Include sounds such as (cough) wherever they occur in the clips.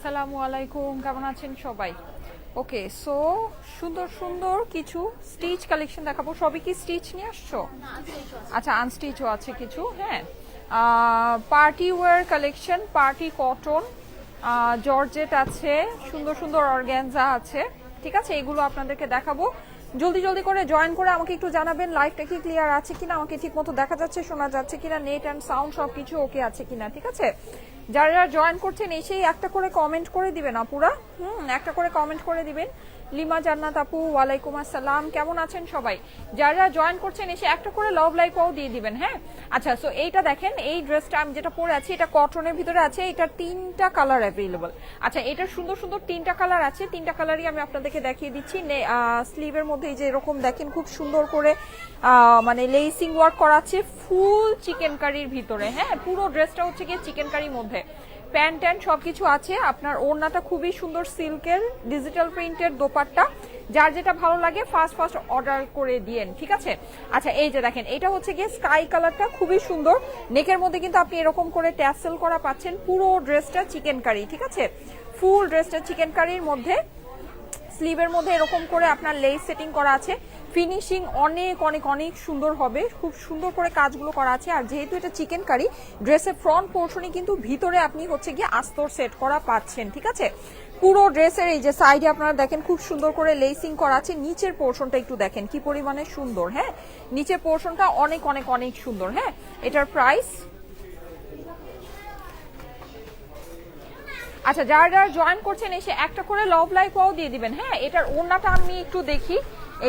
আসসালামু আলাইকুম, কেমন আছেন সবাই? ওকে সো সুন্দর সুন্দর কিছু স্টিচ কালেকশন দেখাবো। সবই কি স্টিচ নিয়ে আসছো? আচ্ছা আনস্টিচও আছে কিছু হ্যাঁ। Party wear collection party cotton georgette আছে, সুন্দর সুন্দর অর্গ্যানজা আছে। ঠিক আছে, এগুলো আপনাদেরকে দেখাবো। জলদি জলদি করে জয়েন করে আমাকে একটু জানাবেন লাইভটা কি ক্লিয়ার আছে কিনা? আমাকে ঠিক মতো দেখা যাচ্ছে, শোনা যাচ্ছে কিনা? নেট অ্যান্ড সাউন্ড সব কিছু ওকে আছে কিনা? ঠিক আছে? যারা যারা জয়েন করছেন, এসেই একটা করে কমেন্ট করে দিবেন আপুরা হুম, একটা করে কমেন্ট করে দিবেন। লিমা জান্নাত আপু, ওয়ালাইকুম আসসালাম। কেমন আছেন সবাই? যারা জয়েন করছেন, এসে একটা করে লাভ লাইকও দিয়ে দিবেন হ্যাঁ? আচ্ছা সো এইটা দেখেন, এই ড্রেসটা আমি যেটা পরে আছি, এটা কটনের ভিতরে আছে, এটা তিনটা কালার অ্যাভেলেবল আচ্ছা এটা সুন্দর সুন্দর তিনটা কালার আছে, তিনটা কালারই আমি আপনাদেরকে দেখিয়ে দিচ্ছি। স্লিভের মধ্যে যে এরকম দেখেন, খুব সুন্দর করে মানে লেসিং ওয়ার্ক করা আছে ফুল চিকেন কারির ভিতরে হ্যাঁ? পুরো ড্রেসটা হচ্ছে গিয়ে চিকেন কারির মধ্যে। প্যান্ট ট্যান্ট সবকিছু আছে। আপনার ওড়নাটা খুবই সুন্দর সিল্কের ডিজিটাল প্রিন্টের দোপাট্টা। যার যেটা ভালো লাগে, ফার্স্ট ফার্স্ট অর্ডার করে দিয়েন, ঠিক আছে? আচ্ছা এই যে দেখেন, এটা হচ্ছে গিয়ে স্কাই কালারটা, খুবই সুন্দর। নেকের মধ্যে কিন্তু আপনি এরকম করে ট্যাসেল করা পাচ্ছেন, পুরো ড্রেসটা চিকেন কারি, ঠিক আছে? ফুল ড্রেসটা চিকেন কারির মধ্যে। স্লিভের মধ্যে এরকম করে আপনার লেস সেটিং করা আছে। ফিনিশিং অনেক অনেক অনেক সুন্দর হবে। খুব সুন্দর করে কাজগুলো করা আছে। আর যেহেতু এটা চিকেন কারি ড্রেসের ফ্রন্ট পোর্শনে কিন্তু ভিতরে আপনি হচ্ছে গিয়ে আস্তর সেট করা পাচ্ছেন, ঠিক আছে? পুরো ড্রেসের এই যে সাইডে আপনারা দেখেন খুব সুন্দর করে লেসিং করা আছে। নিচের পোর্শনটা একটু দেখেন কি পরিমাণে সুন্দর হ্যাঁ? নিচের পোর্শনটা অনেক অনেক অনেক সুন্দর হ্যাঁ? এটার প্রাইস আচ্ছা যারা যারা জয়েন করছেন, এসে একটা করে লভ ওয়াও দিয়ে দিবেন। হ্যাঁ এটার ওনাটা আমি একটু দেখি।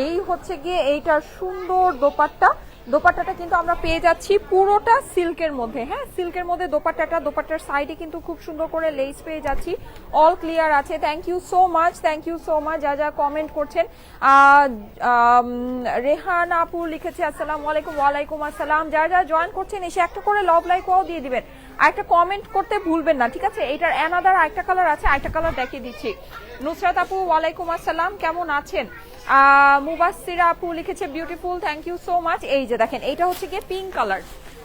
এই হচ্ছে গিয়ে এইটার সুন্দর দোপাট্টা। দোপাট্টাটা কিন্তু আমরা পেয়ে যাচ্ছি পুরোটা সিল্কের মধ্যে। হ্যাঁ সিল্কের মধ্যে দোপাট্টাটা, দোপাট্টার সাইডে কিন্তু খুব সুন্দর করে লেস পেয়ে যাচ্ছি। অল ক্লিয়ার আছে। Thank you so much thank you so much যা যা কমেন্ট করছেন। রেহান আপু লিখেছে, আসসালাম আলাইকুম, ওয়ালাইকুম আসসালাম। যারা যারা জয়েন করছেন, এসে একটা করে লভ লাইক দিয়ে দিবেন। আরেকটা কমেন্ট করতে ভুলবেন না, ঠিক আছে? এটার অ্যানাদার আরেকটা কালার আছে, আরেকটা কালার দেখিয়ে দিচ্ছি। নুসরাত আপু, ওয়ালাইকুম আসসালাম, কেমন আছেন? মুবাসিরা আপু লিখেছে beautiful thank you so much এই যে দেখেন এটা হচ্ছে গিয়ে পিঙ্ক কালার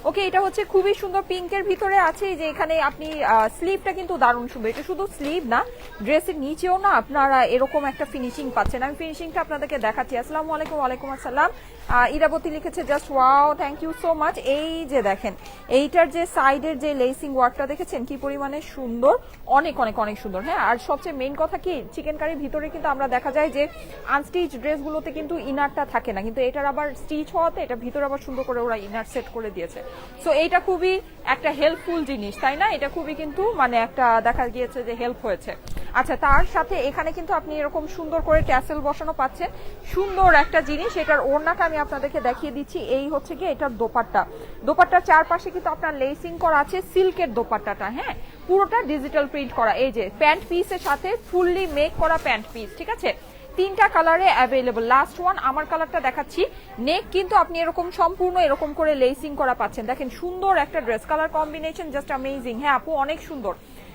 ওকে, এটা হচ্ছে খুবই সুন্দর পিঙ্কের ভিতরে আছে যে এখানে আপনি স্লিভটা কিন্তু দারুণ সুন্দর। এটা শুধু স্লিভ না ড্রেসের নিচেও না আপনারা এরকম একটা ফিনিশিং পাচ্ছেন। আমি ফিনিশিংটা আপনাদেরকে দেখাচ্ছি। আসসালামু আলাইকুম, ওয়ালাইকুম আসসালাম। ইরাবতী লিখেছে just wow thank you so much এই যে দেখেন, এইটার যে সাইডের যে লেসিং ওয়ার্কটা দেখেছেন, কি পরিমাণে সুন্দর? অনেক অনেক অনেক সুন্দর। হ্যাঁ আর সবচেয়ে মেইন কথা কি চিকেন কারির ভিতরে কিন্তু আমরা দেখা যায় যে আনস্টিচ ড্রেসগুলোতে কিন্তু ইনারটা থাকে না। কিন্তু এটার আবার স্টিচ হওয়াতে এটা ভিতরে আবার সুন্দর করে ওরা ইনার সেট করে দিয়েছে। সো এইটা খুবই একটা হেল্পফুল জিনিস, তাই না? এটা খুবই কিন্তু মানে একটা দেখা গিয়েছে যে হেল্প হয়েছে। আচ্ছা তার সাথে এখানে কিন্তু আপনি এরকম সুন্দর করে ট্যাসেল বসানো পাচ্ছেন। সুন্দর একটা জিনিস, এটার ওড়নাটা আমি আপনাদেরকে দেখিয়ে দিচ্ছি। এই হচ্ছে গিয়ে এটার দোপাট্টা। দোপাট্টার চারপাশে কিন্তু আপনার লেসিং করা আছে সিল্কের দোপাট্টাটা হ্যাঁ? পুরোটা ডিজিটাল প্রিন্ট করা। এই যে প্যান্ট পিসের সাথে ফুললি মেক করা প্যান্ট পিস ঠিক আছে? তিনটা কালারে অ্যাভেলেবল লাস্ট ওয়ান আমার কালারটা দেখাচ্ছি। নেক কিন্তু আপনি এরকম সম্পূর্ণ এরকম করে লেসিং করা পাচ্ছেন। দেখেন, সুন্দর একটা dress colour combination just amazing হ্যাঁ আপু, অনেক সুন্দর।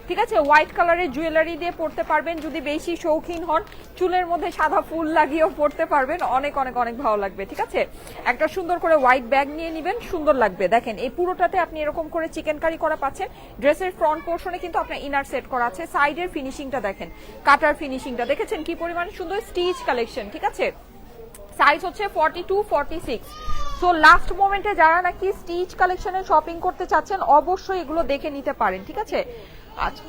ঠিক আছে হোয়াইট কালারের জুয়েলারি দিয়ে পড়তে পারবেন। যদি বেশি শৌখিন হন, চুলের মধ্যে সাদা ফুল লাগিয়েও পড়তে পারবেন। অনেক অনেক অনেক ভালো লাগবে, ঠিক আছে? একটা সুন্দর করে হোয়াইট ব্যাগ নিয়ে নেবেন, সুন্দর লাগবে। দেখেন, এই পুরোটাতে আপনি এরকম করে চিকেন কারি করা পাচ্ছেন। ড্রেসের ফ্রন্ট পোর্শনে কিন্তু আপনার ইনার সেট করা আছে। সাইডের ফিনিশিংটা দেখেন, কাটার ফিনিশিংটা দেখেছেন কি পরিমাণে সুন্দর স্টিচ কালেকশন ঠিক আছে? সাইজ হচ্ছে forty two forty six so last মোমেন্টে যারা নাকি স্টিচ কালেকশনে শপিং করতে চাচ্ছেন, অবশ্যই এগুলো দেখে নিতে পারেন, ঠিক আছে? আচ্ছা।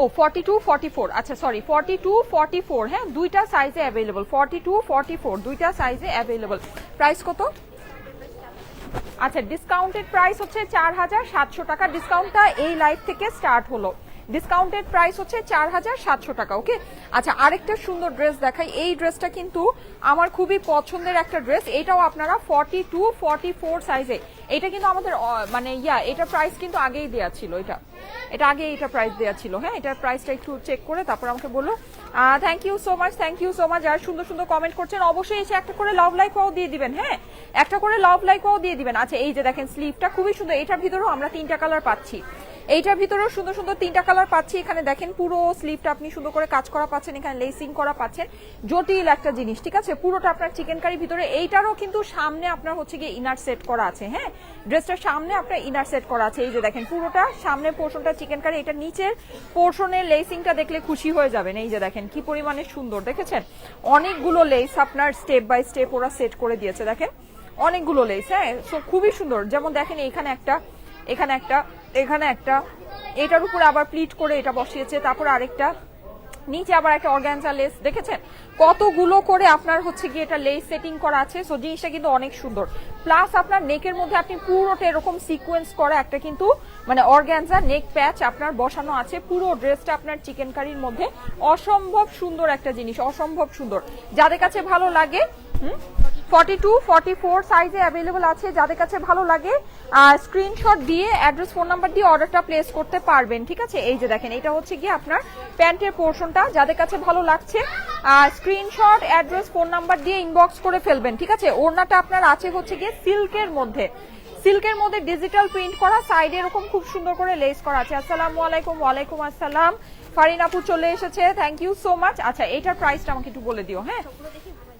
ও ফর্টি টু ফর্টি ফোর আচ্ছা sorry forty two forty four হ্যাঁ দুইটা সাইজে available forty two forty four দুইটা সাইজে অ্যাভেলেবল প্রাইস কত? আচ্ছা ডিসকাউন্টেড প্রাইস হচ্ছে চার হাজার সাতশো টাকা। ডিসকাউন্টটা এই লাইভ থেকে স্টার্ট হলো। ডিসকাউন্টেড প্রাইস হচ্ছে চার হাজার সাতশো টাকা ওকে আচ্ছা আরেকটা সুন্দর ড্রেস দেখাই। এই ড্রেসটা কিন্তু আমার খুবই পছন্দের একটা ড্রেস এটাও আপনারা ফর্টি টু ফর্টি ফোর সাইজে এটা কিন্তু আমাদের মানে ইয়া, এটা প্রাইস কিন্তু আগেই দেওয়া ছিল এটা। এটা আগে এটা প্রাইস দেওয়া ছিল হ্যাঁ? এটার প্রাইসটা একটু চেক করে তারপর আমাকে বলো thank you so much thank you so much যারা সুন্দর সুন্দর কমেন্ট করছেন, অবশ্যই এসে একটা করে লাভ লাইক ওয়াও দিয়ে দিবেন হ্যাঁ? একটা করে লাভ লাইক ওয়াও দিয়ে দিবেন। আচ্ছা এই যে দেখেন স্লিভটা খুবই সুন্দর। এটার ভিতরেও আমরা তিনটা কালার পাচ্ছি। এইটার ভিতরেও সুন্দর সুন্দর তিনটা কালার পাচ্ছি। এখানে দেখেন পুরো স্লিভটা আপনি সুন্দর করে কাজ করা পাচ্ছেন, এখানে লেসিং করা পাচ্ছেন। জটিল একটা জিনিস, ঠিক আছে? পুরোটা আপনার চিকেন কারির ভিতরে। এইটারও কিন্তু সামনে আপনার হচ্ছে গিয়ে ইনার সেট করা আছে হ্যাঁ? ড্রেসটার সামনে আপনার ইনার সেট করা আছে। এই যে দেখেন, পুরোটা সামনে পোর্শনটা চিকেন কারি এটা নিচের পোর্শনের লেসিংটা দেখলে খুশি হয়ে যাবেন। এই যে দেখেন, কি পরিমাণে সুন্দর, দেখেছেন? অনেকগুলো লেস আপনার স্টেপ বাই স্টেপ ওরা সেট করে দিয়েছে, দেখেন? অনেকগুলো লেস হ্যাঁ? সো খুবই সুন্দর। যেমন দেখেন, এখানে একটা এখানে একটা এখানে একটা, এটার উপর আবার প্লিট করে এটা বসিয়েছে, তারপর আরেকটা, নিচে আবার একটা অর্গানজা লেস দেখেছেন? কতগুলো করে আপনার হচ্ছে গিয়ে এটা লেস সেটিং করা আছে সো জিনিসটা কিন্তু অনেক সুন্দর। প্লাস আপনার নেকের মধ্যে আপনি পুরোটা এরকম সিকোয়েন্স করা একটা কিন্তু মানে অর্গানজা নেক প্যাচ আপনার বসানো আছে, পুরো ড্রেসটা আপনার চিকেন কারির মধ্যে। অসম্ভব সুন্দর একটা জিনিস, অসম্ভব সুন্দর। যাদের কাছে ভালো লাগে, হুম? ফর্টি টু ফর্টি ফোর সাইজে অ্যাভেলেবল আছে, যাদের কাছে ভালো লাগে স্ক্রিনশট দিয়ে অ্যাড্রেস ফোন নাম্বার দিয়ে অর্ডারটা প্লেস করতে পারবেন, ঠিক আছে? এই যে দেখেন, এটা হচ্ছে গিয়ে আপনার প্যান্টের পোর্শনটা যাদের কাছে ভালো লাগছে স্ক্রিনশট অ্যাড্রেস ফোন নাম্বার দিয়ে ইনবক্স করে ফেলবেন, ঠিক আছে? ওড়নাটা আপনার আছে হচ্ছে গিয়ে সিল্কের মধ্যে। সিল্কের মধ্যে ডিজিটাল প্রিন্ট করা সাইডে এরকম খুব সুন্দর করে লেস করা আছে। আসসালামু আলাইকুম, ওয়ালাইকুম আসসালাম। ফারিন আপু চলে এসেছে থ্যাংক ইউ সো মাচ আচ্ছা এইটার প্রাইসটা আমাকে একটু বলে দিও হ্যাঁ?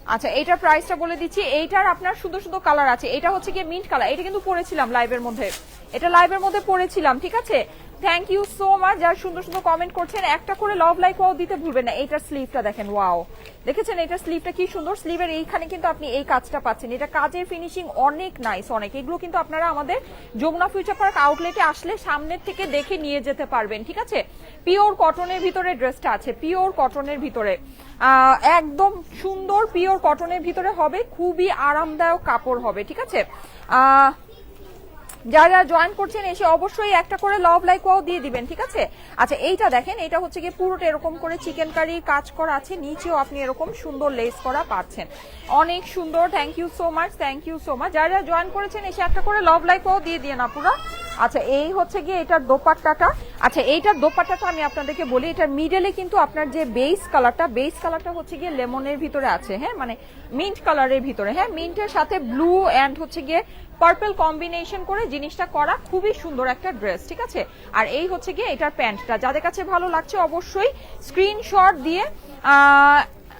আচ্ছা এটার প্রাইসটা বলে দিচ্ছি। এইটার আপনার শুধু শুধু কালার আছে। এটা হচ্ছে গিয়ে মিন্ট কালার এটা কিন্তু পরেছিলাম লাইভের মধ্যে। এটা লাইভের মধ্যে পরেছিলাম ঠিক আছে? থ্যাংক ইউ সো মাচ যারা সুন্দর সুন্দর কমেন্ট করছেন, একটা করে লভ লাইক ওয়াও দিতে ভুলবেন না। এইটার স্লিভটা দেখেন ওয়াও দেখেছেন এটার স্লিভটা কি সুন্দর? স্লিভের এইখানে কিন্তু আপনি এই কাজটা পাচ্ছেন। এটা কাজের ফিনিশিং অনেক নাইস অনেক। এগুলো কিন্তু আপনারা আমাদের যমুনা ফিউচার পার্ক আউটলেটে আসলে সামনের থেকে দেখে নিয়ে যেতে পারবেন, ঠিক আছে? পিওর কটনের ভিতরে ড্রেসটা আছে পিওর কটনের ভিতরে। একদম সুন্দর পিওর কটনের ভিতরে হবে, খুবই আরামদায়ক কাপড় হবে, ঠিক আছে? আহ যারা যারা জয়েন করছেন, এসে অবশ্যই একটা করে লভ লাইক ওয়াও দিয়ে দিবেন, ঠিক আছে? আচ্ছা এইটা দেখেন, এটা হচ্ছে গিয়ে পুরোটা এরকম করে চিকেন কারি কাজ করা আছে, নিচেও আপনি এরকম সুন্দর লেস করা পাচ্ছেন। অনেক সুন্দর thank you so much thank you so much যারা যারা জয়েন করেছেন, এসে একটা করে লভ লাইক ওয়াও দিয়ে দিয়ে না পুরো আচ্ছা এই হচ্ছে গিয়ে এটার দোপাট্টাটা। আচ্ছা এইটার দোপাট্টাটা আমি আপনাদেরকে বলি, এটার মিডলে কিন্তু আপনার যে বেস কালারটা বেস কালারটা হচ্ছে গিয়ে লেমনের ভিতরে আছে হ্যাঁ? মানে মিন্ট কালারের ভিতরে হ্যাঁ? মিন্টের সাথে ব্লু অ্যান্ড হচ্ছে গিয়ে পার্পল কম্বিনেশন করে জিনিসটা করা খুবই সুন্দর একটা ড্রেস ঠিক আছে? আর এই হচ্ছে গিয়ে এটার প্যান্টটা। যাদের কাছে ভালো লাগছে অবশ্যই স্ক্রিনশট দিয়ে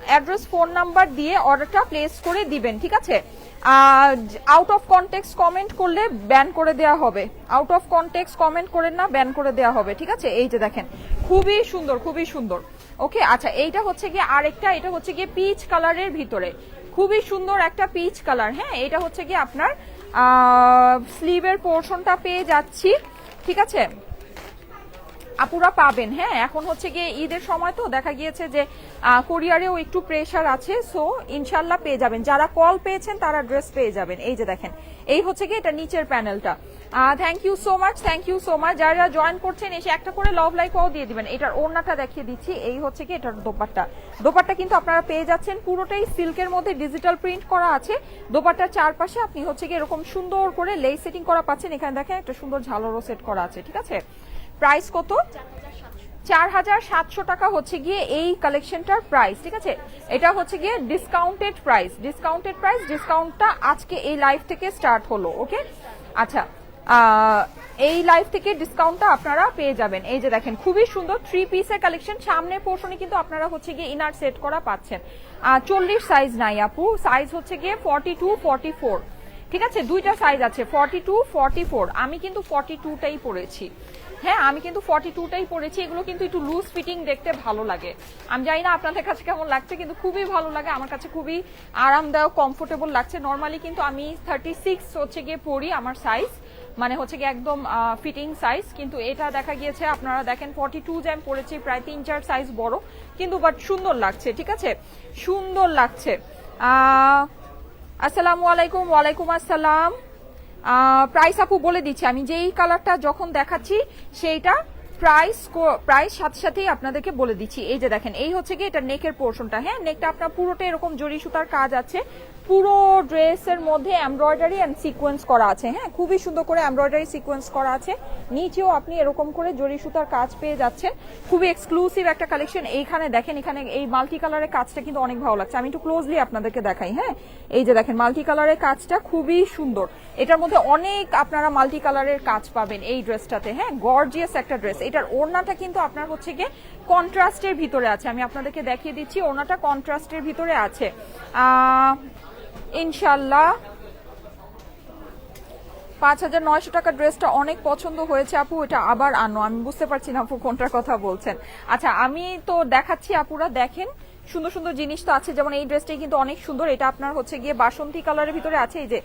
অ্যাড্রেস ফোন নাম্বার দিয়ে অর্ডারটা প্লেস করে দিবেন, ঠিক আছে? আউট অফ কনটেক্স কমেন্ট করলে ব্যান করে দেওয়া হবে। আউট অফ কনটেক্স কমেন্ট করেন না ব্যান করে দেওয়া হবে, ঠিক আছে? এই যে দেখেন, খুবই সুন্দর খুবই সুন্দর। ওকে আচ্ছা এইটা হচ্ছে গিয়ে আরেকটা, এটা হচ্ছে গিয়ে পিচ কালারের ভিতরে। খুবই সুন্দর একটা পিচ কালার হ্যাঁ? এটা হচ্ছে গিয়ে আপনার স্লিভের পোর্শনটা পেয়ে যাচ্ছি, ঠিক আছে? আপুরা পাবেন হ্যাঁ? এখন হচ্ছে গিয়ে ঈদের সময় তো, দেখা গিয়েছে যে কোরিয়ারেও একটু প্রেশার আছে সো ইনশাল্লাহ পেয়ে যাবেন। যারা কল পেয়েছেন, তারা ড্রেস পেয়ে যাবেন। এই যে দেখেন, এই হচ্ছে গিয়ে এটা নিচের প্যানেলটা thank you so much thank you so much যারা জয়েন করছেন, এসে একটা করে লভ লাইকও দিয়ে দিবেন। এটার ওড়নাটা দেখিয়ে দিচ্ছি। এই হচ্ছে কি এটার দোপাট্টা। দোপাট্টা কিন্তু আপনারা পেয়ে যাচ্ছেন। পুরোটাই সিল্কের মধ্যে ডিজিটাল প্রিন্ট করা আছে। দোপাট্টার চারপাশে আপনি হচ্ছে কি এরকম সুন্দর করে লেস সেটিং করা পাচ্ছেন। এখানে দেখেন একটা সুন্দর ঝালরও সেট করা আছে, ঠিক আছে? প্রাইস কত? চার হাজার সাতশো। টাকা হচ্ছে গিয়ে এই কালেকশনটার প্রাইস ঠিক আছে? এটা হচ্ছে গিয়ে ডিসকাউন্টেড প্রাইস ডিসকাউন্টেড প্রাইস ডিসকাউন্টটা আজকে এই লাইভ থেকে স্টার্ট হলো ওকে আচ্ছা এই লাইভ থেকে ডিসকাউন্টটা আপনারা পেয়ে যাবেন। এই যে দেখেন, খুবই সুন্দর থ্রি পিসের কালেকশন সামনের পোর্শনে কিন্তু আপনারা হচ্ছে গিয়ে ইনার সেট করা পাচ্ছেন। চল্লিশ সাইজ নাই আপু সাইজ হচ্ছে গিয়ে ফর্টি টু ফর্টি ফোর ঠিক আছে? দুইটা সাইজ আছে ফর্টি টু ফর্টি ফোর আমি কিন্তু ফর্টি টুটাই পরেছি। হ্যাঁ আমি কিন্তু ফর্টি টুটাই পরেছি। এগুলো কিন্তু একটু লুজ ফিটিং দেখতে ভালো লাগে। আমি জানি না আপনাদের কাছে কেমন লাগছে, কিন্তু খুবই ভালো লাগে। আমার কাছে খুবই আরামদায়ক কমফোর্টেবল লাগছে। নর্মালি কিন্তু আমি থার্টি সিক্স হচ্ছে গিয়ে পরি আমার সাইজ মানে হচ্ছে গিয়ে একদম ফিটিং সাইজ কিন্তু এটা দেখা গিয়েছে, আপনারা দেখেন ফর্টি টু জ্যাম পড়েছি, প্রায় তিন চার সাইজ বড়, কিন্তু বাট সুন্দর লাগছে, ঠিক আছে? সুন্দর লাগছে। আসসালামু আলাইকুম, ওয়ালাইকুম আসসালাম। প্রাইস আপু বলে দিচ্ছি, আমি যেই কালারটা যখন দেখাচ্ছি, সেইটা প্রাইস প্রাইস সাথে সাথেই আপনাদেরকে বলে দিচ্ছি। এই যে দেখেন, এই হচ্ছে কি, এটা নেকের পোর্শনটা হ্যাঁ? নেকটা আপনার পুরোটা এরকম জরি সুতার কাজ আছে পুরো ড্রেসের মধ্যে এমব্রয়ডারি এন্ড সিকোয়েন্স করা আছে। হ্যাঁ খুবই সুন্দর করে এমব্রয়ডারি সিকোয়েন্স করা আছে। নিচেও আপনি এরকম করে জরি সুতার কাজ পেয়ে যাচ্ছেন। খুবই এক্সক্লুসিভ একটা কালেকশন এইখানে দেখেন, এখানে এই মাল্টি কালারের কাজটা কিন্তু অনেক ভালো লাগছে। আমি একটু ক্লোজলি আপনাদেরকে দেখাই হ্যাঁ? এই যে দেখেন মাল্টি কালারের কাজটা খুবই সুন্দর। এটার মধ্যে অনেক আপনারা মাল্টি কালারের কাজ পাবেন এই ড্রেসটাতে হ্যাঁ? গর্জিয়াস একটা ড্রেস। এটার ওড়নাটা কিন্তু আপনার হচ্ছে গিয়ে কন্ট্রাস্টের ভিতরে আছে। আমি আপনাদেরকে দেখিয়ে দিচ্ছি, ওড়নাটা কন্ট্রাস্টের ভিতরে আছে। ইনশাল্লাহ পাঁচ হাজার নয়শো টাকা ড্রেসটা অনেক পছন্দ হয়েছে আপু, এটা আবার আনো। আমি বুঝতে পারছি না আপু কোনটার কথা বলছেন। আচ্ছা আমি তো দেখাচ্ছি আপুরা, দেখেন। সুন্দর সুন্দর জিনিস তো আছে, যেমন এই ড্রেসটাই কিন্তু অনেক সুন্দর। এটা আপনার হচ্ছে গিয়ে বাসন্তী কালারের ভিতরে আছে, এই যে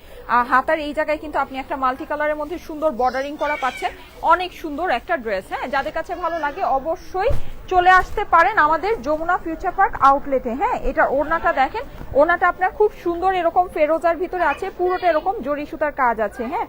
হাতার এই জায়গায় কিন্তু আপনি একটা মাল্টি কালারের মধ্যে সুন্দর বর্ডারিং করা পাচ্ছেন। অনেক সুন্দর একটা ড্রেস হ্যাঁ? যাদের কাছে ভালো লাগে অবশ্যই চলে আসতে পারেন আমাদের যমুনা ফিউচার পার্ক আউটলেটে হ্যাঁ এটা ওড়নাটা দেখেন। ওড়নাটা আপনার খুব সুন্দর এরকম ফেরোজার ভিতরে আছে, পুরোটা এরকম জরি সুতার কাজ আছে হ্যাঁ।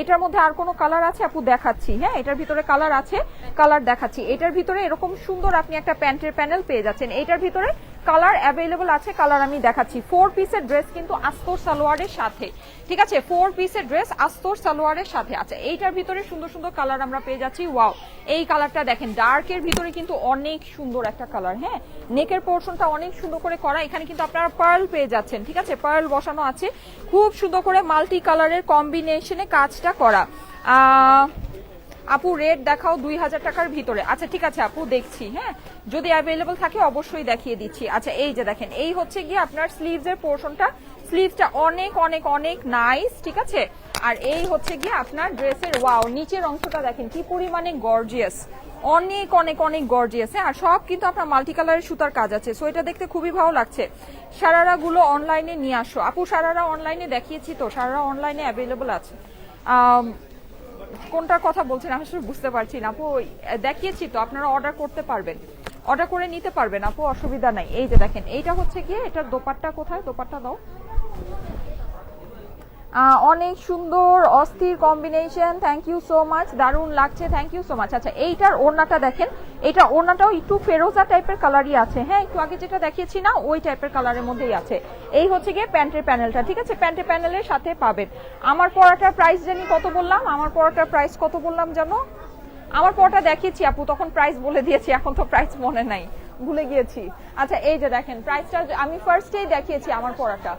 এটার মধ্যে আর কোনো কালার আছে? আপু, দেখাচ্ছি হ্যাঁ। এটার ভিতরে কালার আছে কালার দেখাচ্ছি। এটার ভিতরে এরকম সুন্দর আপনি একটা প্যান্টের প্যানেল পেয়ে যাচ্ছেন। এটার ভিতরে কালার অ্যাভেলেবল আছে, কালার আমি দেখাচ্ছি। ফোর পিসের ড্রেস কিন্তু আস্তর সালোয়ারের সাথে। ঠিক আছে? ফোর পিসের ড্রেস আস্তর সালোয়ারের সাথে আছে। এইটার ভিতরে সুন্দর সুন্দর কালার আমরা পেয়ে যাচ্ছি। ওয়াও এই কালারটা দেখেন ডার্কের ভিতরে কিন্তু অনেক সুন্দর একটা কালার হ্যাঁ? নেকের পোর্শনটা অনেক সুন্দর করে করা। এখানে কিন্তু আপনারা পার্ল পেয়ে যাচ্ছেন, ঠিক আছে? পার্ল বসানো আছে। খুব সুন্দর করে মাল্টি কালারের কম্বিনেশনে কাজটা করা। আপু রেট দেখাও দুই হাজার টাকার ভিতরে। আচ্ছা ঠিক আছে আপু, দেখছি হ্যাঁ? যদি অ্যাভেলেবল থাকে, অবশ্যই দেখিয়ে দিচ্ছি। আচ্ছা এই যে দেখেন, এই হচ্ছে গিয়ে আপনার স্লিভস এর পোর্শনটা স্লিভসটা অনেক অনেক অনেক নাইস ঠিক আছে? আর এই হচ্ছে গিয়ে আপনার ড্রেসের ওয়াও নিচের অংশটা দেখেন, কি পরিমাণে গর্জিয়াস অনেক অনেক অনেক গর্জিয়াস হ্যাঁ? আর সব কিন্তু আপনার মাল্টি কালারের সুতার কাজ আছে। সো এটা দেখতে খুবই ভালো লাগছে। সারারা গুলো অনলাইনে নিয়ে আসো। আপু, সারারা অনলাইনে দেখিয়েছি তো? সারারা অনলাইনে অ্যাভেলেবল আছে। কোনটার কথা বলছেন আমি আসলে বুঝতে পারছি না। আপু, দেখিয়েছি তো, আপনারা অর্ডার করতে পারবেন। অর্ডার করে নিতে পারবেন, আপু, অসুবিধা নাই। এই যে দেখেন, এইটা হচ্ছে গিয়ে, এটা দোপাট্টা কোথায়? দোপাট্টা দাও। অনেক সুন্দর, অস্থির combination thank you so much দারুণ লাগছে। থ্যাংক ইউ সো মাচ আচ্ছা এইটার ওড়নাটা দেখেন। এটা ওড়নাটাও একটু ফেরোজা টাইপের কালারই আছে। হ্যাঁ একটু আগে যেটা দেখিয়েছি না, ওই টাইপের কালারের মধ্যেই আছে। এই হচ্ছে গিয়ে প্যান্টের প্যানেলটা ঠিক আছে? প্যান্টের প্যানেলের সাথে পাবেন। আমার পড়াটার প্রাইস জানি কত বললাম? আমার পড়াটার প্রাইস কত বললাম জানো? আমার পড়াটা দেখিয়েছি আপু, তখন প্রাইস বলে দিয়েছি, এখন তো প্রাইস মনে নাই। ভুলে গিয়েছি। আচ্ছা এই যে দেখেন প্রাইসটা আমি ফার্স্টেই দেখিয়েছি আমার পড়াটা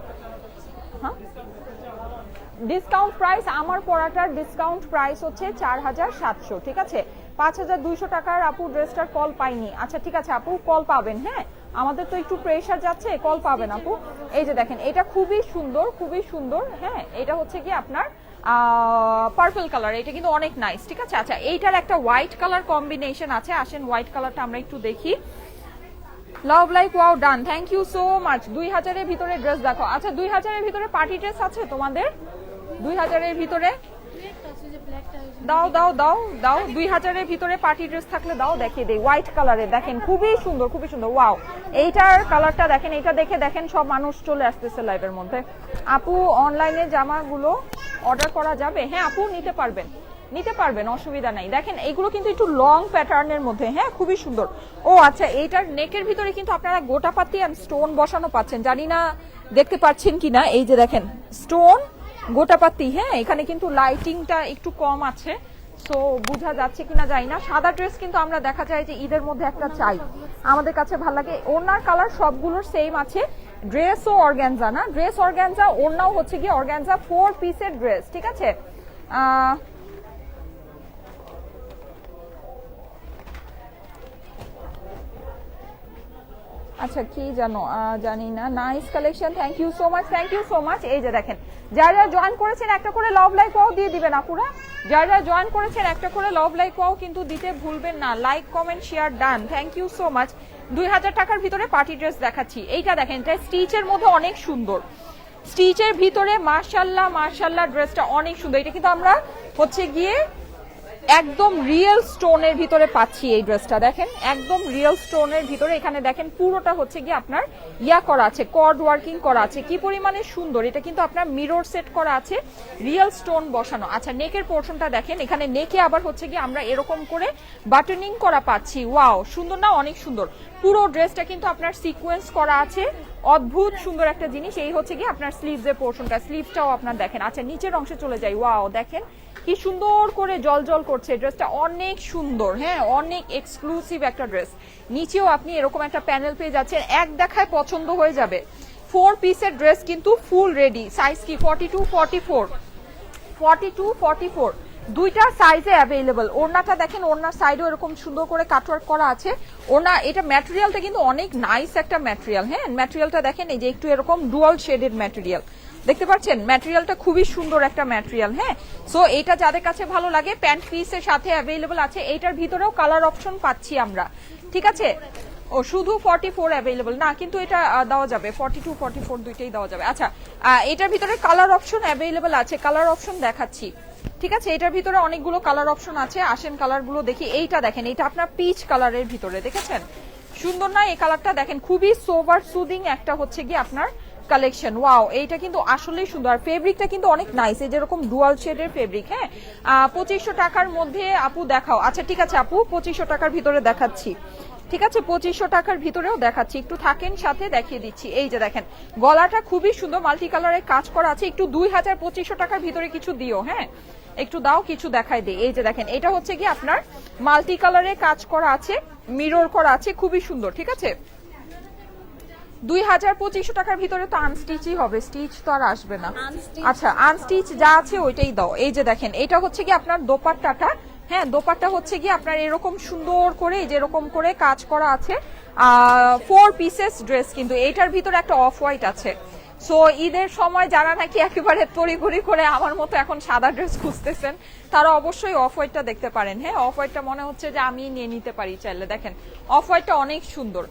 হ্যাঁ? ডিসকাউন্ট প্রাইস আমার পড়াটার ডিসকাউন্ট প্রাইস হচ্ছে চার হাজার সাতশো, ঠিক আছে? পাঁচ হাজার দুইশো টাকার আপু ড্রেসটার কল পাইনি। আচ্ছা ঠিক আছে, আপু কল পাবেন হ্যাঁ? আমাদের তো একটু প্রেশার যাচ্ছে কল পাবেন আপু। এই যে দেখেন, এটা খুবই সুন্দর খুবই সুন্দর হ্যাঁ? এটা হচ্ছে কি আপনার পার্পল কালার এটা কিন্তু অনেক নাইস ঠিক আছে? আচ্ছা এইটার একটা হোয়াইট কালার কম্বিনেশন আছে, আসেন হোয়াইট কালারটা আমরা একটু দেখি। Love like wow done thank you so much দুই হাজারের ভিতরে ড্রেস দেখো। আচ্ছা দুই হাজারের ভিতরে পার্টি ড্রেস আছে তোমাদের? দুই হাজারের ভিতরে? দাও দাও দাও দাও। দুই হাজারের ভিতরে পার্টি ড্রেস থাকলে দাও, দেখিয়ে দেই। হোয়াইট কালারের দেখেন, খুবই সুন্দর খুবই সুন্দর। ওয়াও এইটার কালারটা দেখেন, এইটা দেখে, দেখেন, সব মানুষ চলে আসতেছে লাইভের মধ্যে। আপু অনলাইনে জামাগুলো অর্ডার করা যাবে? হ্যাঁ আপু, নিতে পারবেন। নিতে পারবেন, অসুবিধা নাই। দেখেন, এইগুলো কিন্তু একটু লং প্যাটার্নের মধ্যে হ্যাঁ খুবই সুন্দর। ও আচ্ছা এইটার নেকের ভিতরে কিন্তু আপনারা গোটাপাতি অ্যান্ড স্টোন বসানো পাচ্ছেন। জানি না, দেখতে পাচ্ছেন কিনা? এই যে দেখেন স্টোন গোটাপাতি হ্যাঁ এখানে কিন্তু লাইটিংটা একটু কম আছে সো বোঝা যাচ্ছে কিনা যাই না। সাদা ড্রেস কিন্তু আমরা দেখা যায় যে ঈদের মধ্যে একটা চাই। আমাদের কাছে ভালো লাগে। ওনার কালার সবগুলোর সেম আছে। ড্রেসও অর্গ্যানজা না? ড্রেস অর্গ্যানজা ওনাও হচ্ছে গিয়ে অর্গ্যানজা ফোর পিসের ড্রেস ঠিক আছে? আচ্ছা কি জানো? জানি না। Nice collection thank you so much thank you so much এই যে দেখেন, যারা যারা জয়েন করেছেন, একটা করে লাভ লাইক ওয়াও দিয়ে দিবেন আপুরা। যারা যারা জয়েন করেছেন, একটা করে লাভ লাইক ওয়াও কিন্তু দিতে ভুলবেন না। Like comment share done thank you so much দুই হাজার টাকার ভিতরে পার্টি ড্রেস দেখাচ্ছি। এইটা দেখেন, এটা স্টিচের মধ্যে অনেক সুন্দর। স্টিচের ভিতরে মার্শাল্লাহ মার্শাল্লাহ ড্রেসটা অনেক সুন্দর। এটা কিন্তু আমরা হচ্ছে গিয়ে একদম রিয়েল স্টোনের ভিতরে পাচ্ছি এই ড্রেসটা দেখেন? একদম রিয়েল স্টোনের ভিতরে, এখানে দেখেন, পুরোটা হচ্ছে কি আপনার ইয়া করা আছে কর্ড ওয়ার্কিং করা আছে। কি পরিমাণে সুন্দর, এটা কিন্তু আপনার মিরর সেট করা আছে রিয়েল স্টোন বসানো। আচ্ছা নেকের পোর্শনটা দেখেন, এখানে নেকে আবার হচ্ছে কি আমরা এরকম করে বাটনিং করা পাচ্ছি। ওয়াও সুন্দর না? অনেক সুন্দর। পুরো ড্রেসটা কিন্তু আপনার সিকোয়েন্স করা আছে। অদ্ভুত সুন্দর একটা জিনিস, এই হচ্ছে কি আপনার স্লিভস এর পোর্শনটা স্লিভটাও আপনার দেখেন। আচ্ছা নিচের অংশে চলে যাই। ওয়াও দেখেন কি সুন্দর করে জল জল করছে ড্রেসটা অনেক সুন্দর হ্যাঁ অনেক এক্সক্লুসিভ একটা ড্রেস নিচেও আপনি এরকম একটা প্যানেল পেয়ে যাচ্ছেন। এক দেখায় পছন্দ হয়ে যাবে। ফোর পিসের ড্রেস কিন্তু ফুল রেডি সাইজ কি? Forty two forty four forty two forty four দুইটা সাইজে অ্যাভেলেবল ওড়নাটা দেখেন, ওড়নার সাইডেও এরকম সুন্দর করে কাটওয়ার্ক করা আছে। ওড়না, এটা ম্যাটেরিয়ালটা কিন্তু অনেক নাইস একটা ম্যাটেরিয়াল হ্যাঁ। ম্যাটেরিয়ালটা দেখেন, এই যে একটু এরকম ডুয়াল শেডেড ম্যাটেরিয়াল দেখতে পাচ্ছেন ম্যাটেরিয়ালটা খুবই সুন্দর একটা ম্যাটেরিয়াল হ্যাঁ? সো এটা যাদের কাছে ভালো লাগে প্যান্ট পিসের সাথে অ্যাভেলেবল আছে, এইটার ভিতরেও কালার অপশন পাচ্ছি আমরা। ঠিক আছে? ও, শুধু ফর্টি ফোর অ্যাভেলেবল না, কিন্তু এটা দেওয়া যাবে। ফর্টি টু ফর্টি ফোর দুইটাই দেওয়া যাবে। আচ্ছা এটার ভিতরে কালার অপশন অ্যাভেলেবল আছে। কালার অপশন দেখাচ্ছি। ঠিক আছে? এটার ভিতরে অনেকগুলো কালার অপশন আছে। আসেন কালারগুলো দেখি। এইটা দেখেন এটা আপনার পিচ কালারের ভিতরে, দেখেছেন? সুন্দর না? এই কালারটা দেখেন, খুবই সোভার সুদিং একটা হচ্ছে গিয়ে আপনার কালেকশন ওয়াও এইটা কিন্তু আসলেই সুন্দর। আর ফেব্রিকটা কিন্তু অনেক নাইস এই যেরকম ডুয়াল শেডের ফেব্রিক হ্যাঁ? পঁচিশশো টাকার মধ্যে আপু দেখাও। আচ্ছা ঠিক আছে আপু, পঁচিশশো টাকার ভিতরে দেখাচ্ছি। ঠিক আছে, পঁচিশশো টাকার ভিতরেও দেখাচ্ছি। একটু থাকেন সাথে, দেখিয়ে দিচ্ছি। এই যে দেখেন, গলাটা খুবই সুন্দর মাল্টি কালারের কাজ করা আছে। একটু দুই হাজার পঁচিশশো টাকার ভিতরে কিছু দিও হ্যাঁ? একটু দাও, কিছু দেখাই দিই। এই যে দেখেন, এটা হচ্ছে কি আপনার মাল্টি কালারের কাজ করা আছে মিরর করা আছে, খুবই সুন্দর, ঠিক আছে? দুই হাজার পঁচিশশো টাকার ভিতরে তো আনস্টিচই হবে। স্টিচ তো আর আসবে না। আচ্ছা আনস্টিচ যা আছে ওইটাই দাও। এই যে দেখেন এটা হচ্ছে কি আপনার দোপাট্টাটা। হ্যাঁ দোপাট্টা হচ্ছে কি আপনার এরকম সুন্দর করে এই যে এরকম করে কাজ করা আছে। ফোর পিসেস ড্রেস কিন্তু এইটার ভিতরে একটা অফ হোয়াইট আছে। সো ঈদের সময় যারা নাকি একেবারে তড়িঘড়ি করে আমার মতো এখন সাদা ড্রেস খুঁজতেছেন তারা অবশ্যই অফ হোয়াইটটা দেখতে পারেন। হ্যাঁ অফ হোয়াইটটা মনে হচ্ছে যে আমি নিয়ে নিতে পারি চাইলে। দেখেন অফ হোয়াইটটা অনেক সুন্দর।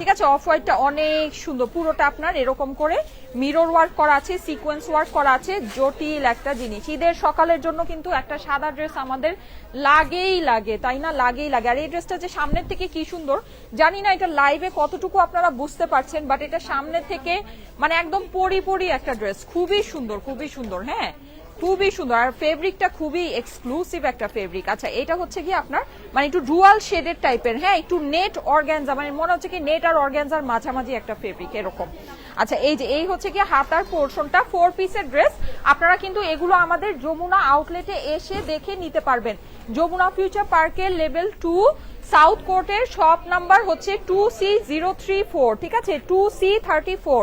ঠিক আছে অফ হোয়াইটটা অনেক সুন্দর, পুরোটা আপনার এরকম করে মিরর ওয়ার্ক করা আছে সিকোয়েন্স ওয়ার্ক করা আছে, জটিল একটা জিনিস। ঈদের সকালের জন্য কিন্তু একটা সাদা ড্রেস আমাদের লাগেই লাগে, তাই না? লাগেই লাগে। আর এই ড্রেসটা যে সামনের থেকে কি সুন্দর, জানি না এটা লাইভে কতটুকু আপনারা বুঝতে পারছেন বাট এটা সামনে থেকে মানে একদম পরি পরি একটা ড্রেস খুবই সুন্দর খুবই সুন্দর হ্যাঁ? খুবই সুন্দর। আর ফেব্রিকটা খুবই এক্সক্লুসিভ একটা ফেব্রিক আচ্ছা এটা হচ্ছে কি আপনার মানে একটু ডুয়াল শেডের টাইপের হ্যাঁ একটু নেট অর্গ্যানজা মানে মনে হচ্ছে কি নেট আর অর্গ্যানজার মাঝামাঝি একটা ফেব্রিক এরকম। আচ্ছা এই যে, এই হচ্ছে কি হাতার পোর্শনটা ফোর পিসের ড্রেস আপনারা কিন্তু এগুলো আমাদের যমুনা আউটলেটে এসে দেখে নিতে পারবেন। যমুনা ফিউচার পার্কের লেভেল টু সাউথ কোর্টের শপ নাম্বার হচ্ছে two C zero three four ঠিক আছে? টু সি থার্টি ফোর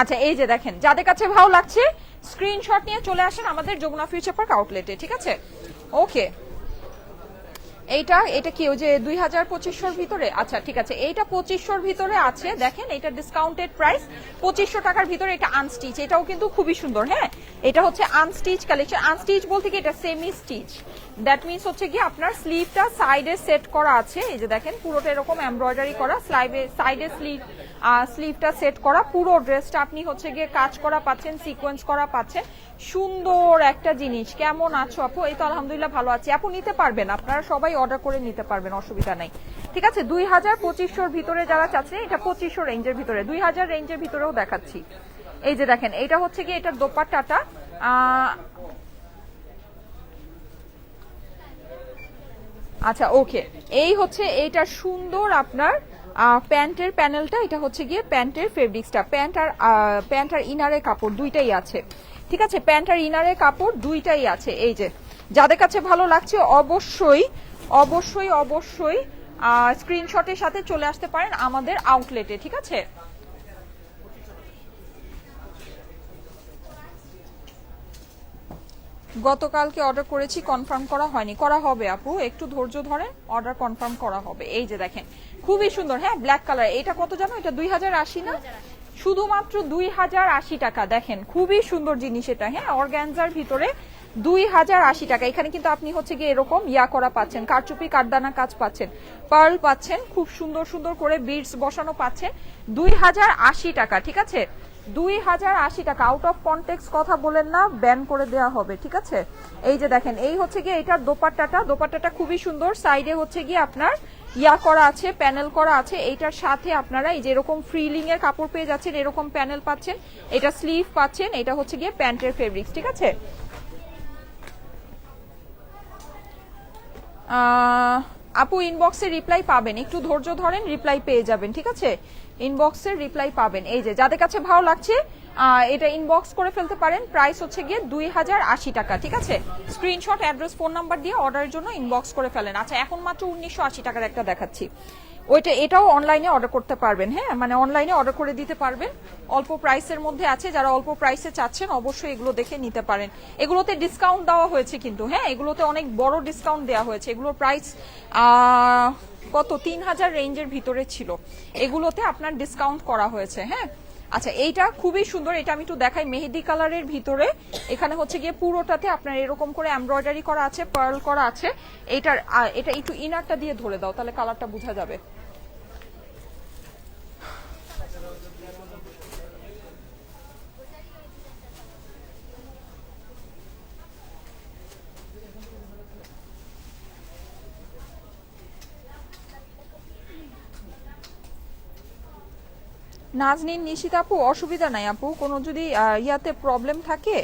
আচ্ছা এই যে দেখেন, যাদের কাছে ভালো লাগছে স্ক্রিনশট নিয়ে চলে আসেন আমাদের যমুনা ফিউচার পার্ক আউটলেটে ঠিক আছে? ওকে এইটা, এটা কি, ওই যে দুই হাজার পঁচিশশোর ভিতরে? আচ্ছা ঠিক আছে, এইটা পঁচিশশোর ভিতরে আছে, দেখেন এটা ডিসকাউন্টেড প্রাইস পঁচিশশো টাকার ভিতরে এটা আনস্টিচ এটাও কিন্তু খুবই সুন্দর হ্যাঁ? এটা হচ্ছে আনস্টিচ কালেকশন আনস্টিচ বলতে কি এটা সেমি স্টিচ দ্যাট মিনস হচ্ছে কি আপনার স্লিভটা সাইডে সেট করা আছে। এই যে দেখেন, পুরোটা এরকম এমব্রয়ডারি করা স্লাইভে সাইডে স্লিভ স্লিভটা সেট করা। পুরো ড্রেসটা আপনি হচ্ছে গিয়ে কাজ করা পাচ্ছেন সিকোয়েন্স করা পাচ্ছেন। সুন্দর একটা জিনিস। কেমন আছো আপু? এই তো আলহামদুলিল্লাহ ভালো আছি। আপু, নিতে পারবেন। আপনারা সবাই অর্ডার করে নিতে পারবেন, অসুবিধা নাই। ঠিক আছে? দুই হাজার পঁচিশশোর ভিতরে যারা চাচ্ছেন এটা পঁচিশশো রেঞ্জের ভিতরে। দুই হাজার রেঞ্জের ভিতরেও দেখাচ্ছি। এই যে দেখেন এটা হচ্ছে কি এটার দোপাট্টাটা আচ্ছা ওকে এই হচ্ছে এইটা সুন্দর আপনার প্যান্টের প্যানেলটা, এটা হচ্ছে গিয়ে প্যান্টের ফেব্রিক্সটা প্যান্ট আর প্যান্ট আর ইনারের কাপড় দুইটাই আছে। ঠিক আছে? প্যান্ট আর ইনারের কাপড় দুইটাই আছে। এই যে, যাদের কাছে ভালো লাগছে অবশ্যই অবশ্যই অবশ্যই স্ক্রিনশটের সাথে চলে আসতে পারেন আমাদের আউটলেটে ঠিক আছে? গতকালকে অর্ডার করেছি কনফার্ম করা হয়নি। করা হবে আপু, একটু ধৈর্য ধরেন অর্ডার কনফার্ম করা হবে। এই যে দেখেন, খুবই সুন্দর হ্যাঁ ব্ল্যাক কালার এটা কত জানো? এটা দুই হাজার আশি না? শুধুমাত্র দুই হাজার আশি টাকা। দেখেন, খুবই সুন্দর জিনিস এটা হ্যাঁ অর্গ্যানজার ভিতরে দুই হাজার আশি টাকা। এখানে কিন্তু আপনি হচ্ছে গিয়ে এরকম ইয়া করা পাচ্ছেন, কারচুপি, কাঠদানা কাজ পাচ্ছেন পার্ল পাচ্ছেন, খুব সুন্দর সুন্দর করে বিডস বসানো পাচ্ছেন। দুই হাজার আশি টাকা, ঠিক আছে? দুই হাজার আশি টাকা আউট অফ কনটেক্স কথা বলেন না ব্যান করে দেওয়া হবে, ঠিক আছে? এই যে দেখেন, এই হচ্ছে গিয়ে এটার দোপাট্টাটা দোপাট্টাটা খুবই সুন্দর সাইডে হচ্ছে গিয়ে আপনার ইয়া করা আছে প্যানেল করা আছে, এইটার সাথে আপনারা এই যে এরকম ফ্রিলিং এর কাপড় পেয়ে যাচ্ছেন, এরকম প্যানেল পাচ্ছেন, এটা স্লিভ পাচ্ছেন, এটা হচ্ছে গিয়ে প্যান্টের ফেব্রিক্স ঠিক আছে? আপু ইনবক্সে রিপ্লাই পাবেন। একটু ধৈর্য ধরেন রিপ্লাই পেয়ে যাবেন, ঠিক আছে? ইনবক্সের রিপ্লাই পাবেন। এই যে, যাদের কাছে ভালো লাগছে এটা ইনবক্স করে ফেলতে পারেন। প্রাইস হচ্ছে গিয়ে দুই হাজার আশি টাকা, ঠিক আছে? স্ক্রিনশট অ্যাড্রেস ফোন নাম্বার দিয়ে অর্ডারের জন্য ইনবক্স করে ফেলেন। আচ্ছা এখন মাত্র উনিশশো আশি টাকার একটা দেখাচ্ছি। ওইটা, এটাও অনলাইনে অর্ডার করতে পারবেন হ্যাঁ? মানে অনলাইনে অর্ডার করে দিতে পারবেন। অল্প প্রাইসের মধ্যে আছে, যারা অল্প প্রাইসে চাচ্ছেন, অবশ্যই এগুলো দেখে নিতে পারেন। এগুলোতে ডিসকাউন্ট দেওয়া হয়েছে কিন্তু হ্যাঁ? এগুলোতে অনেক বড় ডিসকাউন্ট দেওয়া হয়েছে। এগুলোর প্রাইস কত? তিন হাজার রেঞ্জের ভিতরে ছিল। এগুলোতে আপনার ডিসকাউন্ট করা হয়েছে হ্যাঁ? আচ্ছা এইটা খুবই সুন্দর, এটা আমি একটু দেখাই মেহেদি কালারের ভিতরে। এখানে হচ্ছে গিয়ে পুরোটাতে আপনার এরকম করে এমব্রয়ডারি করা আছে, পার্ল করা আছে। এটার এটা একটু ইনারটা দিয়ে ধরে দাও, তাহলে কালারটা বোঝা যাবে। নাজনীন, নিশিত আপু, অসুবিধা নাই আপু। কোনো যদি ইয়াতে প্রবলেম থাকে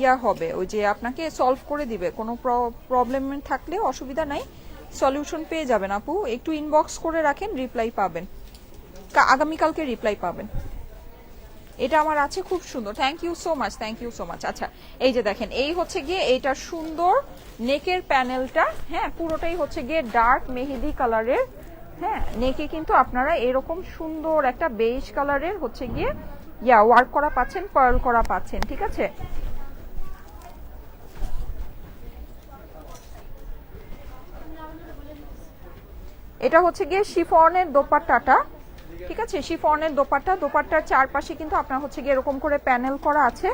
ইয়া হবে। ওই যে আপনাকে সলভ করে দিবে। কোনো প্রবলেম থাকলে অসুবিধা নাই। সলিউশন পেয়ে যাবেন আপু। একটু ইনবক্স করে রাখেন রিপ্লাই পাবেন। আগামীকালকে রিপ্লাই পাবেন। এটা আমার আছে, খুব সুন্দর। Thank you so much thank you so much আচ্ছা এই যে দেখেন, এই হচ্ছে গিয়ে এইটা সুন্দর নেকের প্যানেলটা হ্যাঁ পুরোটাই হচ্ছে গিয়ে ডার্ক মেহেদি কালারের হ্যাঁ নেকে কিন্তু আপনারা এরকম সুন্দর একটা বেশ কালারের হচ্ছে গিয়ে, ইয়া, ওয়ার্ক করা পাচ্ছেন, পার্ল করা পাচ্ছেন, ঠিক আছে? এটা হচ্ছে গিয়ে শিফনের দোপাট্টাটা, ঠিক আছে? শিফনের দোপাট্টা, দোপাট্টার চারপাশে কিন্তু আপনার হচ্ছে গিয়ে এরকম করে প্যানেল করা আছে।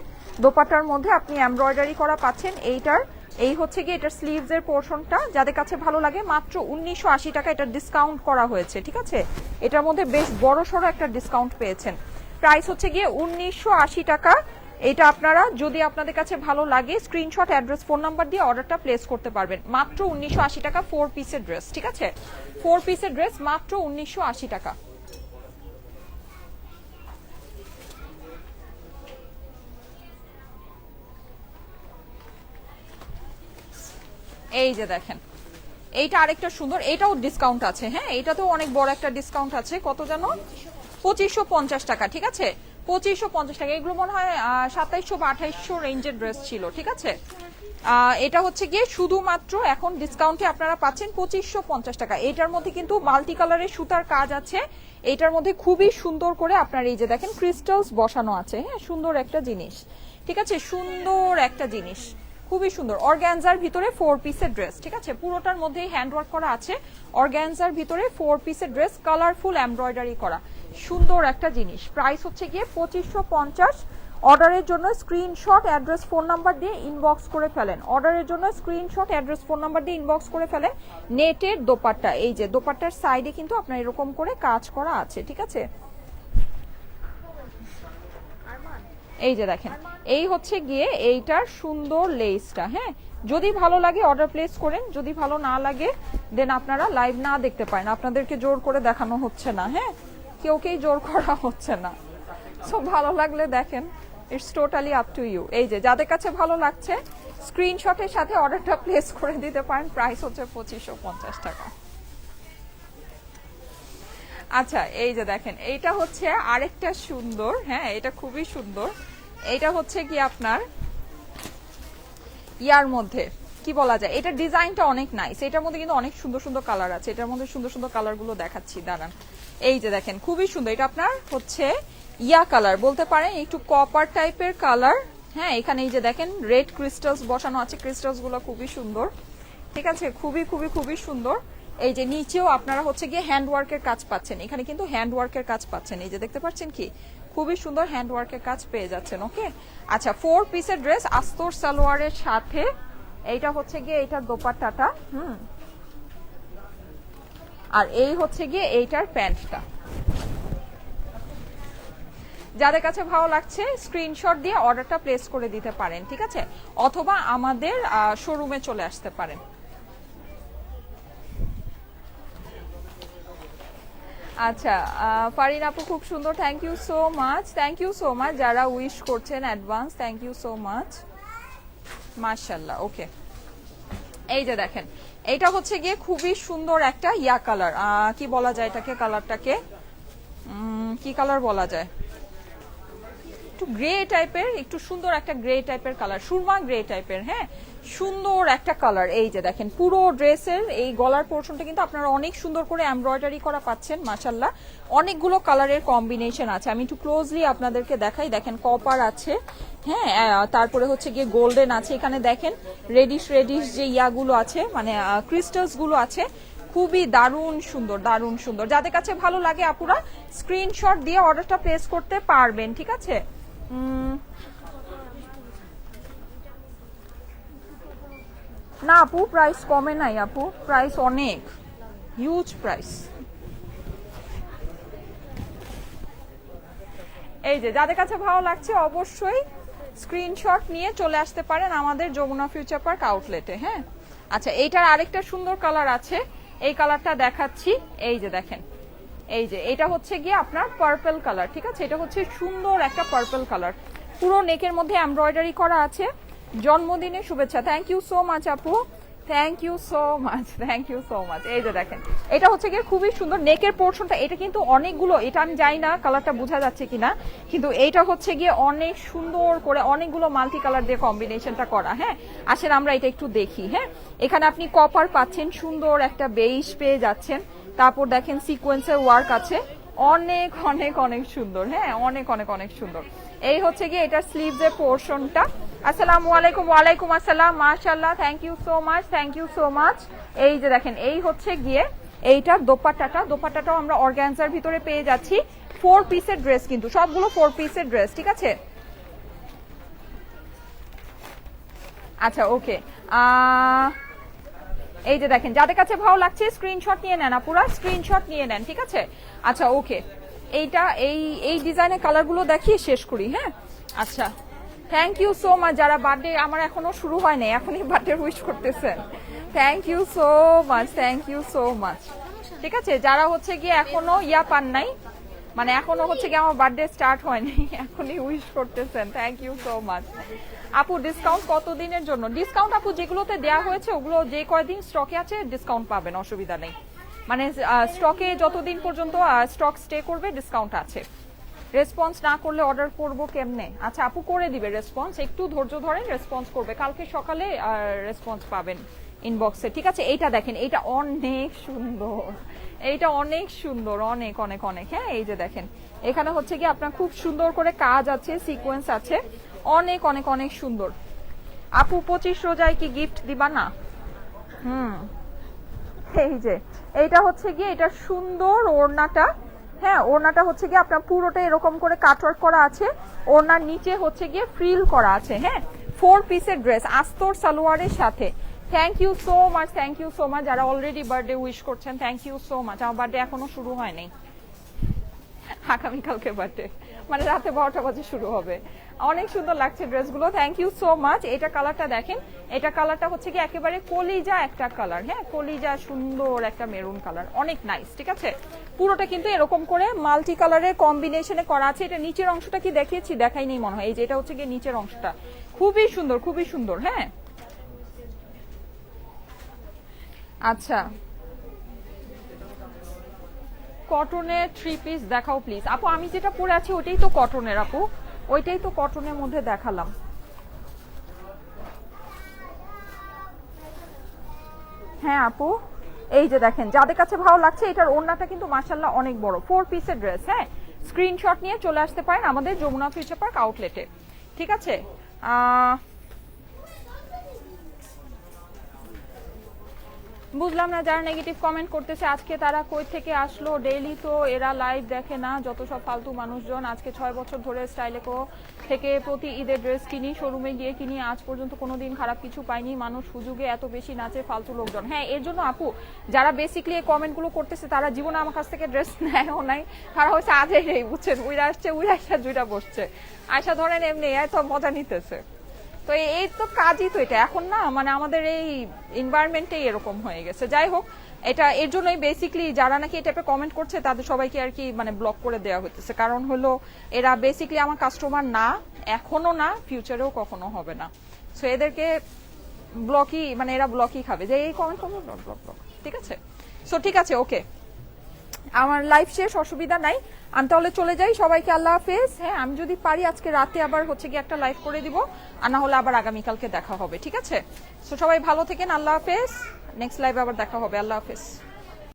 দোপাট্টার মধ্যে আপনি এমব্রয়ডারি করা পাচ্ছেন, এইটার এই হচ্ছে গিয়ে এটার স্লিভস এর পোর্শনটা যাদের কাছে ভালো লাগে, মাত্র উনিশশো আশি টাকা এটা ডিসকাউন্ট করা হয়েছে, ঠিক আছে? এটার মধ্যে বেশ বড় সড়ো একটা ডিসকাউন্ট পেয়েছেন। প্রাইস হচ্ছে গিয়ে উনিশশো আশি টাকা। এটা আপনারা, যদি আপনাদের কাছে ভালো লাগে স্ক্রিনশট অ্যাড্রেস ফোন নাম্বার দিয়ে অর্ডারটা প্লেস করতে পারবেন। মাত্র উনিশশো আশি টাকা ফোর পিসের ড্রেস ঠিক আছে? ফোর পিসের ড্রেস মাত্র উনিশশো আশি টাকা। এই যে দেখেন, এইটা আরেকটা সুন্দর, এটাও ডিসকাউন্ট আছে হ্যাঁ? এটাতেও অনেক বড় একটা ডিসকাউন্ট আছে, কত জানো? পঁচিশশো পঞ্চাশ টাকা, ঠিক আছে? পঁচিশশো পঞ্চাশ টাকা, এগুলো মনে হয় সাতাইশশো বা আঠাইশশো রেঞ্জের ড্রেস ছিল, ঠিক আছে? এটা হচ্ছে গিয়ে শুধুমাত্র এখন ডিসকাউন্টে আপনারা পাচ্ছেন পঁচিশশো পঞ্চাশ টাকা। এটার মধ্যে কিন্তু মাল্টি কালারের সুতার কাজ আছে। এটার মধ্যে খুবই সুন্দর করে আপনার এই যে দেখেন ক্রিস্টালস বসানো আছে হ্যাঁ? সুন্দর একটা জিনিস, ঠিক আছে? সুন্দর একটা জিনিস। খুবই সুন্দর। অর্গ্যানজার ভিতরে ফোর পিসের ড্রেস ঠিক আছে? পুরোটার মধ্যেই হ্যান্ডওয়ার্ক করা আছে। অর্গ্যানজার ভিতরে ফোর পিসের ড্রেস কালারফুল এমব্রয়ডারি করা। সুন্দর একটা জিনিস। প্রাইস হচ্ছে গিয়ে পঁচিশশো পঞ্চাশ। অর্ডারের জন্য স্ক্রিনশট অ্যাড্রেস ফোন নাম্বার দিয়ে ইনবক্স করে ফেলেন। অর্ডারের জন্য স্ক্রিনশট অ্যাড্রেস ফোন নাম্বার দিয়ে ইনবক্স করে ফেলেন। নেটের দোপাট্টা, এই যে দোপাট্টার সাইডে কিন্তু আপনার এরকম করে কাজ করা আছে, ঠিক আছে? এই যে দেখেন, এই হচ্ছে গিয়ে এইটার সুন্দর লেসটা হ্যাঁ? যদি ভালো লাগে অর্ডার প্লেস করেন, যদি ভালো না লাগে দেন আপনারা লাইভ না দেখতে পারেন। আপনাদেরকে জোর করে দেখানো হচ্ছে না হ্যাঁ? কেউকেই জোর করা হচ্ছে না। সো ভালো লাগলে দেখেন it's totally up to you এই যে, যাদের কাছে ভালো লাগছে স্ক্রিনশটের সাথে অর্ডারটা প্লেস করে দিতে পারেন। প্রাইস হচ্ছে পঁচিশশো পঞ্চাশ টাকা। আচ্ছা এই যে দেখেন, এইটা হচ্ছে আরেকটা সুন্দর হ্যাঁ? এটা খুবই সুন্দর। এটা হচ্ছে কি আপনার ইয়ার মধ্যে, কি বলা যায়? এটা ডিজাইনটা অনেক নাইস এটার মধ্যে কিন্তু অনেক সুন্দর সুন্দর কালার আছে। এটার মধ্যে সুন্দর সুন্দর কালারগুলো দেখাচ্ছি, দাঁড়ান। এই যে দেখেন, খুবই সুন্দর। এটা আপনার হচ্ছে ইয়া কালার বলতে পারেন একটু কপার টাইপের কালার হ্যাঁ এখানে এই যে দেখেন রেড ক্রিস্টালস বসানো আছে। ক্রিস্টালসগুলো খুবই সুন্দর। ঠিক আছে? খুবই খুবই খুবই সুন্দর। এই যে নিচেও আপনারা হচ্ছে গিয়ে হ্যান্ড ওয়ার্কের কাজ পাচ্ছেন। এখানে কিন্তু হ্যান্ড ওয়ার্কের কাজ পাচ্ছেন। এই যে দেখতে পাচ্ছেন কি? খুবই সুন্দর হ্যান্ডওয়ার্কের কাজ পেয়ে যাচ্ছেন ওকে আচ্ছা ফোর পিসের ড্রেস আস্তর সালোয়ারের সাথে। এইটা হচ্ছে গিয়ে এইটার দোপাট্টাটা, হুম? আর এই হচ্ছে গিয়ে এইটার প্যান্টটা। যাদের কাছে ভালো লাগছে স্ক্রিনশট দিয়ে অর্ডারটা প্লেস করে দিতে পারেন, ঠিক আছে? অথবা আমাদের শোরুমে চলে আসতে পারেন। আচ্ছা ফারিন আপু, খুব সুন্দর। Thank you so much thank you so much যারা উইশ করছেন advance thank you so much মার্শাল্লাহ ওকে এই যে দেখেন, এটা হচ্ছে গিয়ে খুবই সুন্দর একটা ইয়া কালার কি বলা যায় এটাকে কালারটাকে কি কালার বলা যায়? একটু গ্রে টাইপের একটু সুন্দর একটা গ্রে টাইপের কালার সুরমা গ্রে টাইপের হ্যাঁ? সুন্দর একটা কালার এই যে দেখেন, পুরো ড্রেসের এই গলার পোর্শনটা কিন্তু আপনারা অনেক সুন্দর করে এমব্রয়ডারি করা পাচ্ছেন মাশাল্লাহ অনেকগুলো কালারের কম্বিনেশন আছে। আমি একটু ক্লোজলি আপনাদেরকে দেখাই। দেখেন কপার আছে হ্যাঁ তারপরে হচ্ছে গিয়ে গোল্ডেন আছে। এখানে দেখেন রেডিশ রেডিশ যে ইয়াগুলো আছে মানে ক্রিস্টালসগুলো আছে, খুবই দারুণ সুন্দর দারুণ সুন্দর। যাদের কাছে ভালো লাগে আপুরা স্ক্রিনশট দিয়ে অর্ডারটা প্লেস করতে পারবেন, ঠিক আছে? না, আপু প্রাইস কমে নাই, আপু। প্রাইস অনেক। হিউজ প্রাইস এই যে, যাদের কাছে ভালো লাগছে, অবশ্যই স্ক্রিনশট নিয়ে চলে আসতে পারেন আমাদের যমুনা ফিউচার পার্ক আউটলেটে হ্যাঁ? আচ্ছা এইটার আরেকটা সুন্দর কালার আছে। এই কালারটা দেখাচ্ছি। এই যে, দেখেন। এই যে, এটা হচ্ছে গিয়ে আপনার পার্পল কালার ঠিক আছে? এটা হচ্ছে সুন্দর একটা পার্পল কালার পুরো নেকের মধ্যে এমব্রয়ডারি করা আছে। জন্মদিনের শুভেচ্ছা। থ্যাংক ইউ সো মাচ আপু। Thank you so much thank you so much এই যে দেখেন, এটা হচ্ছে গিয়ে খুবই সুন্দর নেকের পোর্শনটা এটা কিন্তু অনেকগুলো, এটা আমি জানি না কালারটা বোঝা যাচ্ছে কিনা, কিন্তু এইটা হচ্ছে গিয়ে অনেক সুন্দর করে অনেকগুলো মাল্টি কালার দিয়ে কম্বিনেশনটা করা হ্যাঁ? আসেন আমরা এটা একটু দেখি হ্যাঁ? এখানে আপনি কপার পাচ্ছেন, সুন্দর একটা বেইশ পেয়ে যাচ্ছেন। তারপর দেখেন সিকোয়েন্সের ওয়ার্ক আছে। অনেক অনেক অনেক সুন্দর হ্যাঁ? অনেক অনেক অনেক সুন্দর। এই হচ্ছে গিয়ে এটা স্লিভসের পোর্শনটা আসসালামু আলাইকুম, ওয়ালাইকুম আসসালাম। মাশাআল্লাহ thank you so much thank you so much এই যে দেখেন, এই হচ্ছে গিয়ে এইটার দোপাট্টাটা। দোপাট্টাটাও আমরা অর্গানজার ভিতরে পেয়ে যাচ্ছি। ফোর পিসের ড্রেস কিন্তু, সবগুলো ফোর পিসের ড্রেস ঠিক আছে? আচ্ছা ওকে এই যে দেখেন, যাদের কাছে ভালো লাগছে স্ক্রিনশট নিয়ে নেন পুরো স্ক্রিনশট নিয়ে নেন, ঠিক আছে? আচ্ছা ওকে এইটা, এই এই ডিজাইনের কালারগুলো দেখিয়ে শেষ করি হ্যাঁ? আচ্ছা। থ্যাংক ইউ সো মাচ যারা বার্থডে আমার এখনও শুরু হয়নি, এখনই বার্থডে উইশ করতেছেন। Thank you so much thank you so much ঠিক আছে, যারা হচ্ছে গিয়ে এখনও ইয়া পান নাই মানে এখনও হচ্ছে কি আমার বার্থডে স্টার্ট হয়নি, (laughs) এখনই উইশ করতেছেন। থ্যাংক ইউ সো মাচ আপু ডিসকাউন্ট কত দিনের জন্য? ডিসকাউন্ট আপু, যেগুলোতে দেয়া হয়েছে, ওগুলো যে কয়দিন স্টকে আছে ডিসকাউন্ট পাবেন, অসুবিধা নেই। মানে স্টকে যতদিন পর্যন্ত স্টক স্টে করবে ডিসকাউন্ট আছে। রেসপন্স না করলে অর্ডার করব কেমনে? আচ্ছা আপু করে দিবে রেসপন্স একটু ধৈর্য ধরেন রেসপন্স করবে। কালকে সকালে রেসপন্স পাবেন ইনবক্সে ঠিক আছে, এইটা দেখেন, এইটা অনেক সুন্দর। এইটা অনেক সুন্দর, অনেক অনেক অনেক। হ্যাঁ এই যে দেখেন, এখানে হচ্ছে কি আপনার খুব সুন্দর করে কাজ আছে সিকোয়েন্স আছে। অনেক অনেক অনেক সুন্দর। আপু, পঁচিশ রোজায় কি গিফট দিবা না? হুম। এই যে, এইটা হচ্ছে গিয়ে, এটা সুন্দর ওড়নাটা হ্যাঁ ওড়নাটা হচ্ছে গিয়ে আপনার পুরোটা এরকম করে কাটওয়ার্ক করা আছে। ওড়নার নিচে হচ্ছে গিয়ে ফ্রিল করা আছে হ্যাঁ? ফোর পিসের ড্রেস আস্তর সালোয়ারের সাথে। Thank you so much thank you so much যারা অলরেডি বার্থডে উইশ করছেন থ্যাংক ইউ সো মাচ আমার বার্থডে এখনও শুরু হয়নি। আগামীকালকে বার্থডে মানে রাতে বারোটা বাজে শুরু হবে। অনেক সুন্দর লাগছে ড্রেসগুলো। থ্যাংক ইউ সো মাচ এটা কালারটা দেখেন। এটা কালারটা হচ্ছে কি একেবারে কলিজা একটা কালার হ্যাঁ? কলিজা সুন্দর একটা মেরুন কালার। অনেক নাইস ঠিক আছে? পুরোটা কিন্তু এরকম করে মাল্টি কালারের কম্বিনেশনে করা আছে। এটা নিচের অংশটা কি দেখিয়েছি? দেখাই নেই মনে হয়। এই যে এটা হচ্ছে গিয়ে নিচের অংশটা। খুবই সুন্দর খুবই সুন্দর হ্যাঁ? আচ্ছা। কটনের থ্রি পিস দেখাও প্লিজ আপু, আমি যেটা পরে আছি, ওইটাই তো কটনের আপু। ওইটাই তো কটনের মধ্যে দেখালাম। হ্যাঁ আপু। এই যে দেখেন, যাদের কাছে ভালো লাগছে, এটার ওড়নাটা কিন্তু মাসাল্লাহ অনেক বড়। ফোর পিসের ড্রেস হ্যাঁ? স্ক্রিনশট নিয়ে চলে আসতে পারেন আমাদের যমুনা ফিউচার পার্ক আউটলেটে ঠিক আছে? বুঝলাম না যারা নেগেটিভ কমেন্ট করতেছে, আজকে তারা কই থেকে আসলো? ডেইলি তো এরা লাইভ দেখে না, যত সব ফালতু মানুষজন আজকে ছয় বছর ধরে স্টাইলেকো থেকে প্রতি ঈদের ড্রেস কিনি শোরুমে গিয়ে কিনি, আজ পর্যন্ত কোনো দিন খারাপ কিছু পাইনি, মানুষ সুযোগে এত বেশি নাচে ফালতু লোকজন। হ্যাঁ এর জন্য আপু, যারা বেসিকলি এই কমেন্টগুলো করতেছে, তারা জীবনে আমার কাছ থেকে ড্রেস নেয়ও নাই। তারা হচ্ছে আজের এই বুঝছেন, উইরা আসছে, উইরা আসা জুইরা বসছে। আয়সা ধরেন এমনি, এত মজা নিতেছে। তো এই- তো কাজই তো এটা। এখন না মানে আমাদের এই এনভায়রনমেন্টেই এরকম হয়ে গেছে। যাই হোক, এটা এর জন্যই বেসিকলি যারা নাকি এই টাইপের কমেন্ট করছে, তাদের সবাইকে আর কি মানে ব্লক করে দেওয়া হতেছে কারণ হলো, এরা বেসিকলি আমার কাস্টমার না, এখনও না ফিউচারেও কখনো হবে না। সো এদেরকে ব্লকই মানে এরা ব্লকই খাবে। যে এই কমেন্ট করব ব্লক ব্লক ঠিক আছে? সো ঠিক আছে ওকে আমার লাইফ শেষ, অসুবিধা নাই। আমি তাহলে চলে যাই, সবাইকে আল্লাহ হাফেজ। হ্যাঁ আমি যদি পারি, আজকে রাতে আবার হচ্ছে গিয়ে একটা লাইভ করে দিব, আর না হলে আবার আগামীকালকে দেখা হবে, ঠিক আছে? তো সবাই ভালো থেকেন, আল্লাহ হাফেজ। নেক্সট লাইভে আবার দেখা হবে, আল্লাহ হাফেজ।